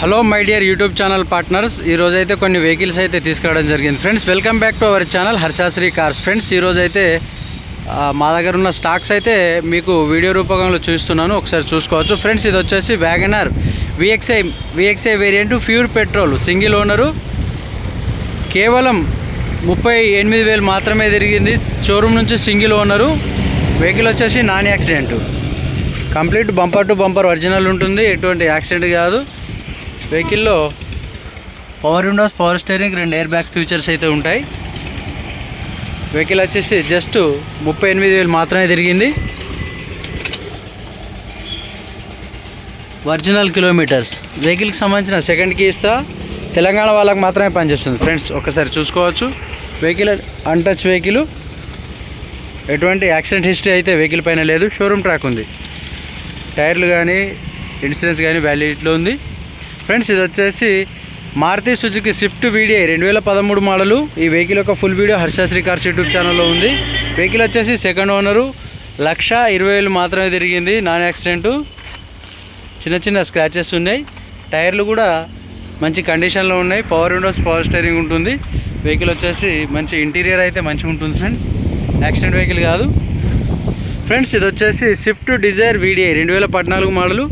Hello my dear YouTube channel partners ఈ రోజు అయితే కొన్ని వెహికల్స్ అయితే తీసుకురావడం జరిగింది. Friends welcome back to our channel Harshasri cars. Friends ఈరోజు అయితే మా దగ్గర ఉన్న స్టాక్స్ అయితే మీకు వీడియో రూపకంలో చూస్తున్నాను ఒకసారి చూసుకోవచ్చు. ఫ్రెండ్స్ ఇది వచ్చేసి WagonR VXI VXI variant pure petrol. Single owner. కేవలం ముప్పై ఎనిమిది వేలు మాత్రమే తిరిగింది. షోరూమ్ నుంచి సింగిల్ ఓనరు. వెహికల్ వచ్చేసి non accident. Complete bumper to bumper original ఉంటుంది. ఎటువంటి యాక్సిడెంట్ కాదు. వెహికల్లో పవర్ విండోస్ పవర్ స్టీరింగ్ రెండు ఎయిర్ బ్యాగ్ ఫీచర్స్ అయితే ఉంటాయి. వెహికల్ వచ్చేసి జస్ట్ ముప్పై ఎనిమిది వేలు మాత్రమే తిరిగింది. Original kilometres. వెహికల్కి సంబంధించిన సెకండ్కి ఇస్తా. తెలంగాణ వాళ్ళకి మాత్రమే పనిచేస్తుంది. ఫ్రెండ్స్ ఒకసారి చూసుకోవచ్చు. Vehicle untouch vehicle. ఎటువంటి యాక్సిడెంట్ హిస్టరీ అయితే వెహికల్ పైన లేదు. షోరూమ్ ట్రాక్ ఉంది. టైర్లు కానీ ఇన్సూరెన్స్ కానీ వ్యాలిడిటీలో ఉంది. ఫ్రెండ్స్ ఇది వచ్చేసి మారుతి సుజుకి స్విఫ్ట్ వీడియో రెండు వేల పదమూడు మోడలు. ఈ వెహికల్ యొక్క full video Harshasri cars YouTube ఛానల్లో ఉంది. వెహికల్ వచ్చేసి సెకండ్ ఓనరు. లక్ష ఇరవై వేలు మాత్రమే తిరిగింది నాన్ యాక్సిడెంటు. చిన్న చిన్న స్క్రాచెస్ ఉన్నాయి. టైర్లు కూడా మంచి కండిషన్లో ఉన్నాయి. పవర్ విండోస్ పవర్ స్టీరింగ్ ఉంటుంది. వెహికల్ వచ్చేసి మంచి ఇంటీరియర్ అయితే మంచిగా ఉంటుంది ఫ్రెండ్స్. యాక్సిడెంట్ వెహికల్ కాదు. ఫ్రెండ్స్ ఇది వచ్చేసి స్విఫ్ట్ డిజైర్ వీడిఐ రెండు వేల పద్నాలుగు మోడలు.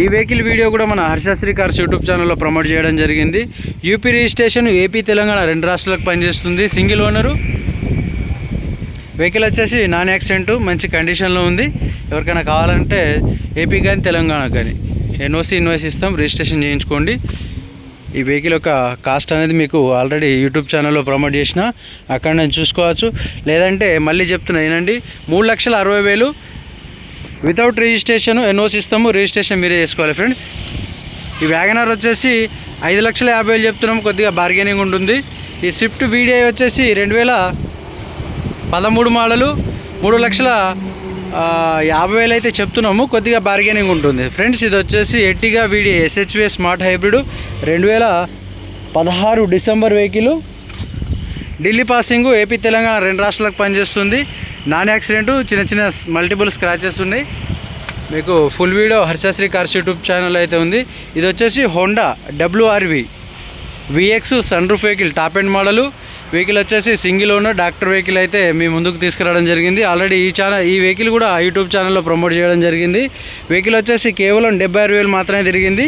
ఈ వెహికల్ వీడియో కూడా మన హర్షశ్రీ కార్స్ యూట్యూబ్ ఛానల్లో ప్రమోట్ చేయడం జరిగింది. యూపీ రిజిస్ట్రేషన్ ఏపీ తెలంగాణ రెండు రాష్ట్రాలకు పనిచేస్తుంది. Single owner. వెహికల్ వచ్చేసి నాన్ యాక్సిడెంట్ మంచి కండిషన్లో ఉంది. ఎవరికైనా కావాలంటే ఏపీ కానీ తెలంగాణ కానీ ఎన్ఓసి ఇన్వాయిస్ ఇస్తాం. రిజిస్ట్రేషన్ చేయించుకోండి. ఈ వెహికల్ యొక్క కాస్ట్ అనేది మీకు ఆల్రెడీ యూట్యూబ్ ఛానల్లో ప్రమోట్ చేసిన అక్కడ నేను చూసుకోవచ్చు. లేదంటే మళ్ళీ చెప్తున్నా ఏనండి మూడు లక్షల అరవై వేలు వితౌట్ రిజిస్ట్రేషన్ ఎన్ఓసి ఇస్తాము రిజిస్ట్రేషన్ మీరే చేసుకోవాలి ఫ్రెండ్స్ ఈ వ్యాగనర్ వచ్చేసి ఐదు లక్షల యాభై వేలు చెప్తున్నాం కొద్దిగా బార్గెనింగ్ ఉంటుంది. ఈ స్విఫ్ట్ వీడిఐ వచ్చేసి రెండు వేల పదమూడు మోడలు మూడు లక్షల యాభై వేలు అయితే చెప్తున్నాము కొద్దిగా బార్గెనింగ్ ఉంటుంది. ఫ్రెండ్స్ ఇది వచ్చేసి ఎట్టిగా వీడి ఎస్హెచ్వి స్మార్ట్ హైబ్రిడ్ రెండు వేల పదహారు December vehicle Delhi passing AP Telangana రెండు రాష్ట్రాలకు పనిచేస్తుంది. నాన్ యాక్సిడెంట్ చిన్న చిన్న మల్టిపుల్ స్క్రాచెస్ ఉన్నాయి. మీకు full video Harshasri cars YouTube channel అయితే ఉంది. ఇది వచ్చేసి Honda WRV VX sun roof vehicle top end model. Vehicle వచ్చేసి సింగిల్ ఓనర్ డాక్టర్ వెహికల్ అయితే మీ ముందుకు తీసుకురావడం జరిగింది. ఆల్రెడీ ఈ ఛానల్ ఈ వెహికల్ కూడా యూట్యూబ్ ఛానల్లో ప్రమోట్ చేయడం జరిగింది. వెహికల్ వచ్చేసి కేవలం డెబ్బై ఆరు వేలు మాత్రమే తిరిగింది.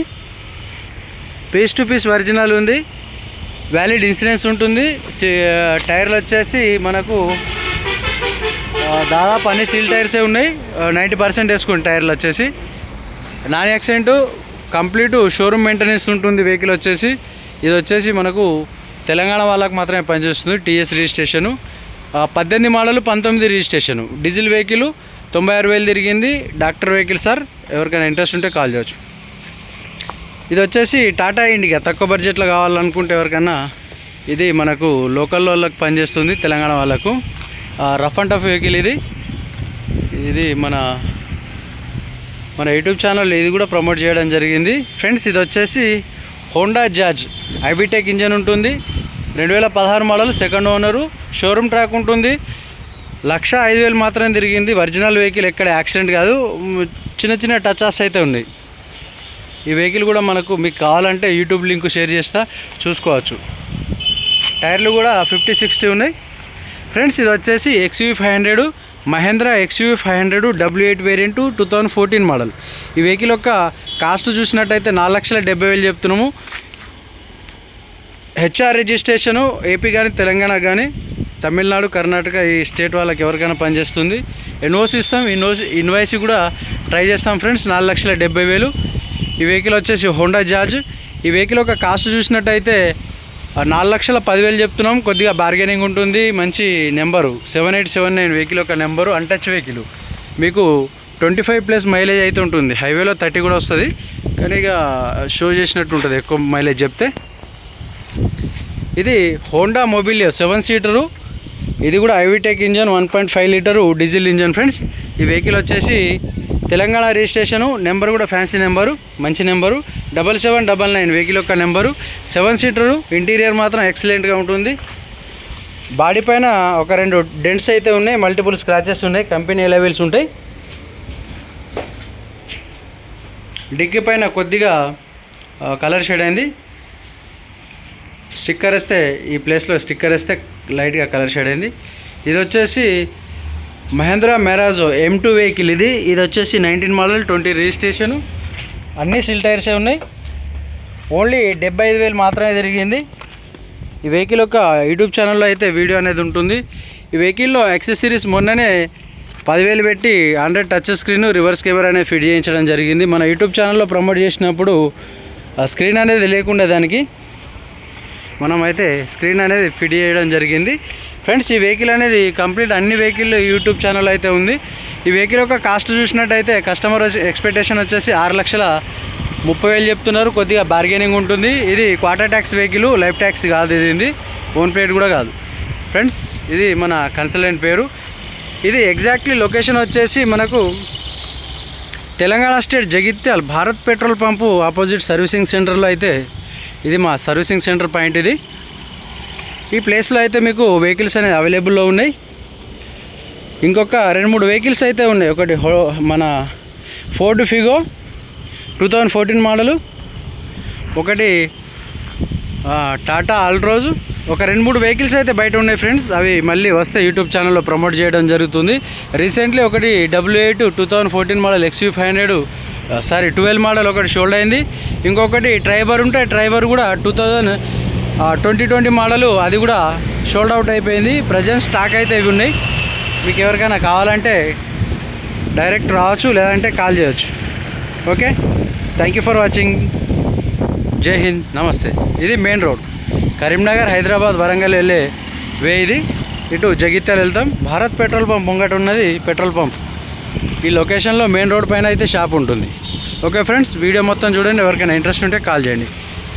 పీస్ టు పీస్ ఒరిజినల్ ఉంది. వ్యాలిడ్ ఇన్సూరెన్స్ ఉంటుంది. టైర్లు వచ్చేసి మనకు దాదాపు అన్ని సీల్ టైర్సే ఉన్నాయి. నైంటీ పర్సెంట్ వేసుకుని టైర్లు వచ్చేసి. Non accident complete showroom maintenance ఉంటుంది వెహికల్ వచ్చేసి. ఇది వచ్చేసి మనకు తెలంగాణ వాళ్ళకు మాత్రమే పనిచేస్తుంది టీఎస్ రిజిస్ట్రేషను. పద్దెనిమిది మోడలు పంతొమ్మిది రిజిస్ట్రేషను. డీజిల్ వెహికల్ తొంభై ఆరు వేలు తిరిగింది. డాక్టర్ వెహికల్ సార్ ఎవరికైనా ఇంట్రెస్ట్ ఉంటే కాల్ చేయొచ్చు. ఇది వచ్చేసి టాటా ఇండిగా తక్కువ బడ్జెట్లో కావాలనుకుంటే ఎవరికైనా ఇది మనకు లోకల్ వాళ్ళకి పనిచేస్తుంది తెలంగాణ వాళ్ళకు. రఫ్ అండ్ టఫ్ వెహికల్ ఇది. ఇది మన మన యూట్యూబ్ ఛానల్ ఇది కూడా ప్రమోట్ చేయడం జరిగింది. ఫ్రెండ్స్ ఇది వచ్చేసి హోండా జాజ్ ఐబీటెక్ ఇంజన్ ఉంటుంది. రెండు వేల పదహారు model second owner. Showroom track ఉంటుంది. లక్ష ఐదు వేలు మాత్రమే తిరిగింది. ఒరిజినల్ వెహికల్ ఎక్కడ యాక్సిడెంట్ కాదు. చిన్న చిన్న టచ్ ఆఫ్స్ అయితే ఉన్నాయి. ఈ వెహికల్ కూడా మనకు మీకు కావాలంటే యూట్యూబ్ లింక్ షేర్ చేస్తా. చూసుకోవచ్చు. టైర్లు కూడా ఫిఫ్టీ సిక్స్టీ ఉన్నాయి. ఫ్రెండ్స్ ఇది వచ్చేసి XUV five hundred Mahindra XUV five hundred W eight variant two thousand fourteen model ఈ వెహికల్ యొక్క కాస్ట్ చూసినట్టయితే నాలుగు లక్షల డెబ్బై వేలు చెప్తున్నాము. హెచ్ఆర్ రిజిస్ట్రేషను ఏపీ కానీ తెలంగాణ కానీ తమిళనాడు కర్ణాటక ఈ స్టేట్ వాళ్ళకి ఎవరికైనా పనిచేస్తుంది. ఎన్ఓసి ఇస్తాం. ఇన్వోస్ ఇన్వాయిస్ కూడా ట్రై చేస్తాం ఫ్రెండ్స్ నాలుగు లక్షల డెబ్బై వేలు. ఈ వెహికల్ వచ్చేసి హోండా జాజ్ ఈ వెహికల్ యొక్క కాస్ట్ చూసినట్టయితే నాలుగు లక్షల పదివేలు చెప్తున్నాం. కొద్దిగా బార్గెనింగ్ ఉంటుంది. మంచి number. Seven eight seven nine vehicle యొక్క నెంబరు అన్టచ్ వెహికల్ మీకు ట్వంటీ ఫైవ్ ప్లస్ మైలేజ్ అయితే ఉంటుంది. హైవేలో థర్టీ కూడా వస్తుంది. కానీ ఇక షో చేసినట్టు ఉంటుంది. ఎక్కువ మైలేజ్ చెప్తే. ఇది హోండా మొబిలియో సెవెన్ సీటరు ఇది కూడా iVTEC engine one point five litre diesel engine friends ఈ వెహికల్ వచ్చేసి తెలంగాణ రిజిస్ట్రేషను నెంబర్ కూడా ఫ్యాన్సీ నెంబరు మంచి number. Double seven double nine vehicle యొక్క నెంబరు. సెవెన్ సీటరు ఇంటీరియర్ మాత్రం ఎక్సలెంట్గా ఉంటుంది. బాడీ పైన ఒక రెండు డెంట్స్ అయితే ఉన్నాయి మల్టిపుల్ స్క్రాచెస్ ఉన్నాయి కంపెనీ లెవెల్స్ ఉంటాయి. డిక్కీ పైన కొద్దిగా కలర్ షేడ్ అయింది. స్టిక్కర్ వేస్తే ఈ ప్లేస్లో స్టిక్కర్ వేస్తే లైట్గా కలర్ షేడ్ అయింది. ఇది వచ్చేసి Mahindra Marazzo M two vehicle ఇది. ఇది వచ్చేసి నైన్టీన్ మోడల్ ట్వంటీ రిజిస్ట్రేషన్ అన్నీ సిల్ టైర్సే ఉన్నాయి. ఓన్లీ డెబ్బై ఐదు వేలు మాత్రమే జరిగింది. ఈ వెహికల్ యొక్క యూట్యూబ్ ఛానల్లో అయితే వీడియో అనేది ఉంటుంది. ఈ వెహికల్లో యాక్సెసరీస్ మొన్ననే పదివేలు పెట్టి hundred touch screen reverse camera అనేది ఫిట్ చేయించడం జరిగింది. మన యూట్యూబ్ ఛానల్లో ప్రమోట్ చేసినప్పుడు ఆ స్క్రీన్ అనేది లేకుండా దానికి. మనం అయితే స్క్రీన్ అనేది ఫిట్ చేయడం జరిగింది. ఫ్రెండ్స్ ఈ వెహికల్ అనేది కంప్లీట్ అన్ని వెహికల్ యూట్యూబ్ ఛానల్ అయితే ఉంది. ఈ వెహికల్ యొక్క కాస్ట్ చూసినట్టయితే కస్టమర్ ఎక్స్పెక్టేషన్ వచ్చేసి ఆరు లక్షల ముప్పై వేలు చెప్తున్నారు. కొద్దిగా బార్గెనింగ్ ఉంటుంది. ఇది quarter tax vehicle life tax కాదు ఇది ఇది. ఓన్ ప్లేట్ కూడా కాదు. ఫ్రెండ్స్ ఇది మన కన్సల్టెంట్ పేరు. ఇది ఎగ్జాక్ట్లీ లొకేషన్ వచ్చేసి మనకు Telangana state Jagtial Bharat petrol pump opposite servicing సెంటర్లో అయితే ఇది మా సర్వీసింగ్ సెంటర్ పాయింట్ ఇది. ఈ ప్లేస్లో అయితే మీకు వెహికల్స్ అనేవి అవైలబుల్లో ఉన్నాయి. ఇంకొక రెండు మూడు వెహికల్స్ అయితే ఉన్నాయి. ఒకటి హో మన Ford Figo two thousand fourteen model ఒకటి టాటా ఆల్ట్రోజు ఒక రెండు మూడు వెహికల్స్ అయితే బయట ఉన్నాయి ఫ్రెండ్స్. అవి మళ్ళీ వస్తే యూట్యూబ్ ఛానల్లో ప్రమోట్ చేయడం జరుగుతుంది. రీసెంట్లీ ఒకటి W eight two thousand fourteen model XUV five hundred sorry twelve model ఒకటి షోల్డ్ అయింది. ఇంకొకటి ట్రైబర్ ఉంటే ట్రైబర్ కూడా two thousand twenty twenty model అది కూడా షోల్డ్ అవుట్ అయిపోయింది. ప్రజెంట్ స్టాక్ అయితే ఇవి ఉన్నాయి. మీకు ఎవరికైనా కావాలంటే డైరెక్ట్ రావచ్చు లేదంటే కాల్ చేయొచ్చు. Okay thank you for watching జై హింద్ నమస్తే ఇది మెయిన్ రోడ్ కరీంనగర్ హైదరాబాద్ వరంగల్ వెళ్ళే వే ఇది. ఇటు జగిత్యాల వెళ్తాం. భారత్ పెట్రోల్ పంప్ ముంగట ఉన్నది పెట్రోల్ పంప్ ఈ లొకేషన్లో మెయిన్ రోడ్ పైన అయితే షాప్ ఉంటుంది. ఓకే ఫ్రెండ్స్ వీడియో మొత్తం చూడండి. ఎవరికైనా ఇంట్రెస్ట్ ఉంటే కాల్ చేయండి.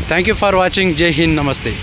థ్యాంక్ యూ ఫర్ వాచింగ్ జై హింద్ నమస్తే